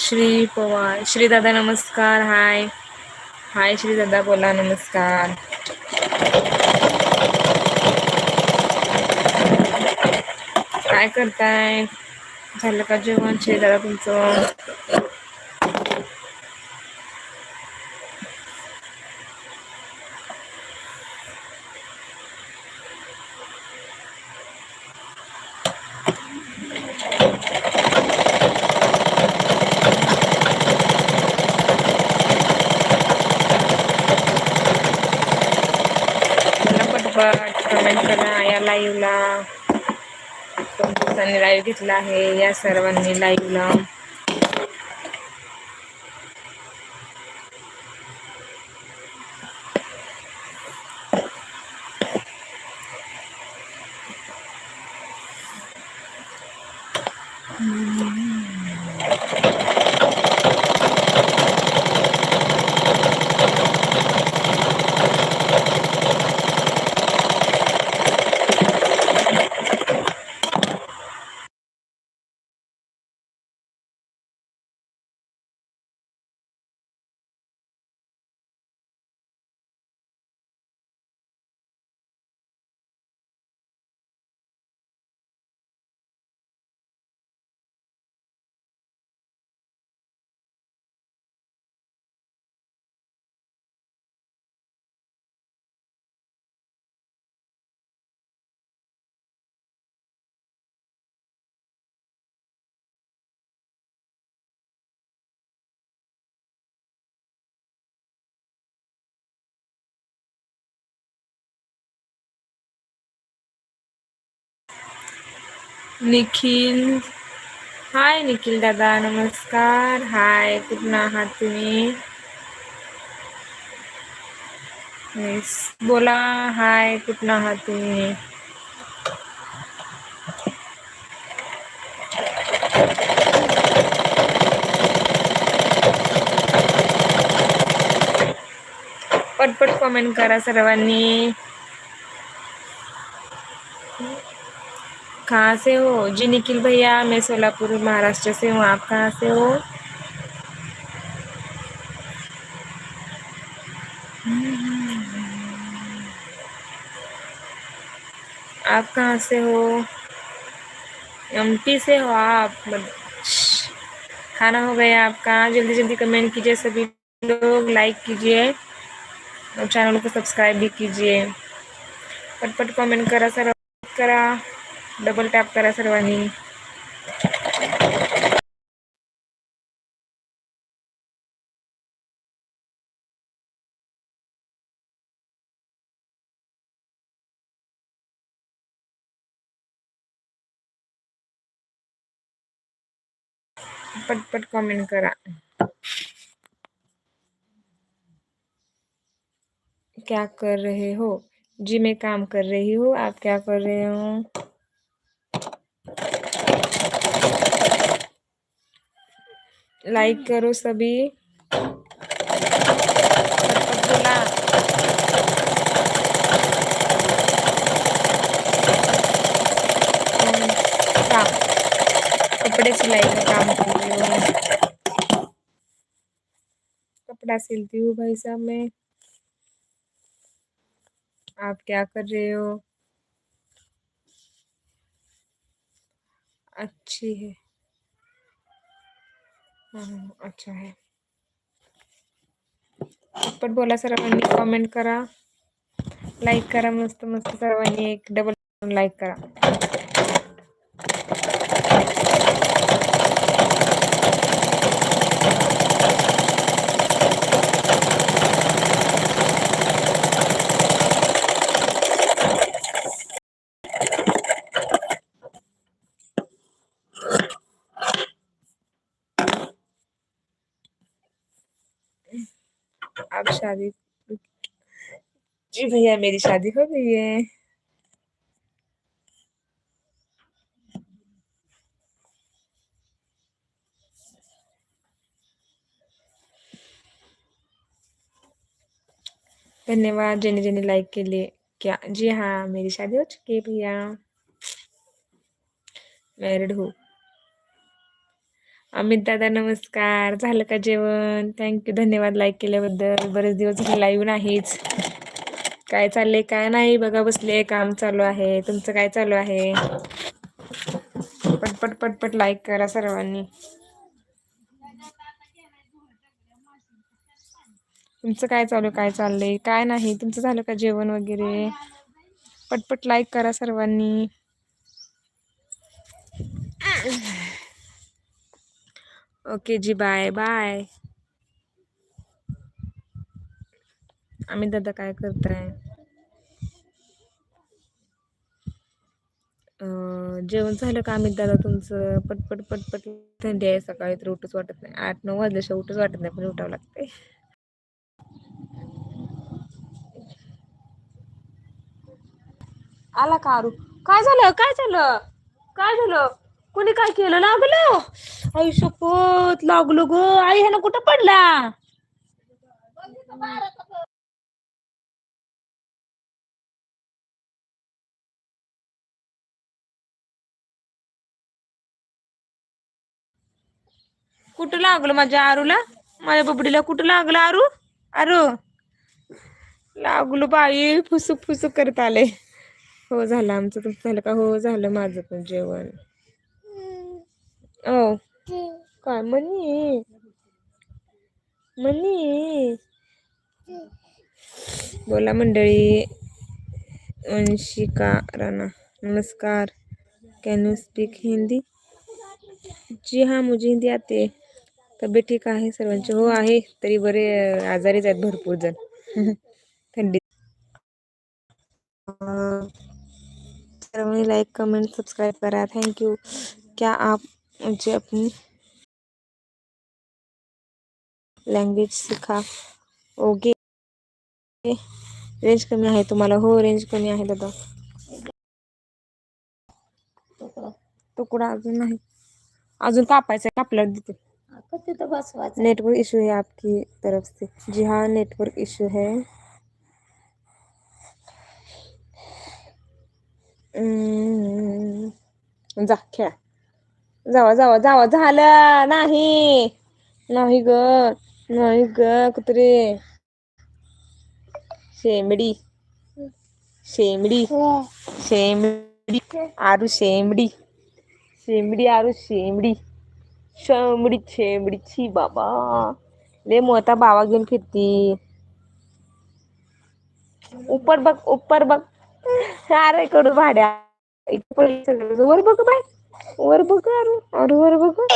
श्री पवार, श्री दादा नमस्कार, हाय. हाय, श्री दादा बोला नमस्कार. काय करताय? झालं का जेवण? श्री दादा तुमचं? पटपट या लाईव्हला खूप दिवसांनी लाईव्ह घेतला आहे या सर्वांनी लाईव्हला निखिल। हाय निखिल दादा, नमस्कार। हाय कुठून आहात तुम्ही? बोला, हाय कुठून आहात तुम्ही? पटपट कमेंट करा सर्वांनी. कहाँ से हो? जी निखिल भैया, मैं सोलापुर, महाराष्ट्र से हूँ। आप कहाँ से हो? आप कहाँ से हो? एमपी से हो आप? खाना हो गया आपका। जल्दी जल्दी कमेंट कीजिए सभी लोग। लाइक कीजिए और चैनल को सब्सक्राइब भी कीजिए। पटपट कमेंट करा, सर, करा। डबल टॅप करा सर्वांनी. पटपट कमेंट करा. क्या कर रहे हो? जी, मैं काम कर रही हूँ. आप क्या कर रहे हो? लाइक करो सभी। काम कपड़े सिलाई का काम कर रही हूँ कपड़ा सिलती हूँ भाई साहब मैं। आप क्या कर रहे हो? अच्छी है। हाँ अच्छा है। पर बोला सर्वांनी कमेंट करा लाइक करा मस्त मस्त सर्वांनी एक डबल लाईक करा आप शादी जी भैया, मेरी शादी हो गई है। धन्यवाद, जेनी जेनी लाइक के लिए। क्या? जी हाँ मेरी शादी हो चुकी है भैया। मैरिड हूँ। अमित दादा नमस्कार. झालं का जेवण? थँक्यू धन्यवाद लाईक केल्याबद्दल. बरेच दिवस झाले लाईव्ह नाहीच. काय चाललंय काय नाही? बघा बसले. काम चालू आहे. तुमचं काय चालू आहे? पटपट पटपट लाईक करा सर्वांनी. तुमचं काय चालू आहे, काय चाललंय? काय नाही? तुमचं झालं का जेवण वगैरे? पटपट लाईक करा सर्वांनी. ओके जी बाय बाय आम्ही दादा काय करताय? जेवण झालं का आम्ही दादा तुमचं? पटपट पटपट थंडी आहे सकाळी तर उठूच वाटत नाही. आठ नऊ वाजल्याशिवाय उठूच वाटत नाही पण उठावं लागते आला का आरू? काय झालं? काय झालं? काय झालं? कोणी काय केलं? लागलं? आई शपथ लागलो ग. आई ह्यानं कुठं पडला? कुठं लागलं माझ्या आरूला? माझ्या बबडीला कुठं लागलं आरू? आरू? लागलो बाई. फुसूक फुसूक करत आले. हो झालं आमचं तुमचं झालं का? हो झालं माझं पण जेवण. ओ काय? मनी. मनी. बोला मंडळी. वंशिका राणा नमस्कार. कॅन यू स्पीक हिंदी जी हां मुझे हिंदी आते तब्येत ठीक आहे सर्वांची? हो आहे. तरी बरे आजारीच आहेत भरपूर जण. थंडी. सर्वांनी लाईक कमेंट सबस्क्राईब करा. थँक्यू क्या आप मुझे अपनी लँग्वेज सिखा। ओके। रेंज कमी आहे तुम्हाला हो रेंज कमी आहे दादा। तुकडा अजून नाही। अजून कापायचं आहे कापल्यावर देते नेटवर्क इशू है आपकी तरफ़ से। जी हाँ नेटवर्क इशू है। हम्म, जा खेळा. जावा जावा जावा. झालं. नाही. नाही ग. नाही ग कुत्रे. शेंबडी. शेंबडी. शेंबडी. आरू शेंबडी. शेंबडी आरू शेंबडी. शेंबडी शेंबडी. छी बाबा. ले मोता बाबा घेऊन फिरती. उपर बघ उपर बघ. अरे करू भाड्या. इथे सगळं. वर बघ bye Ora bagaro, ora bagaro.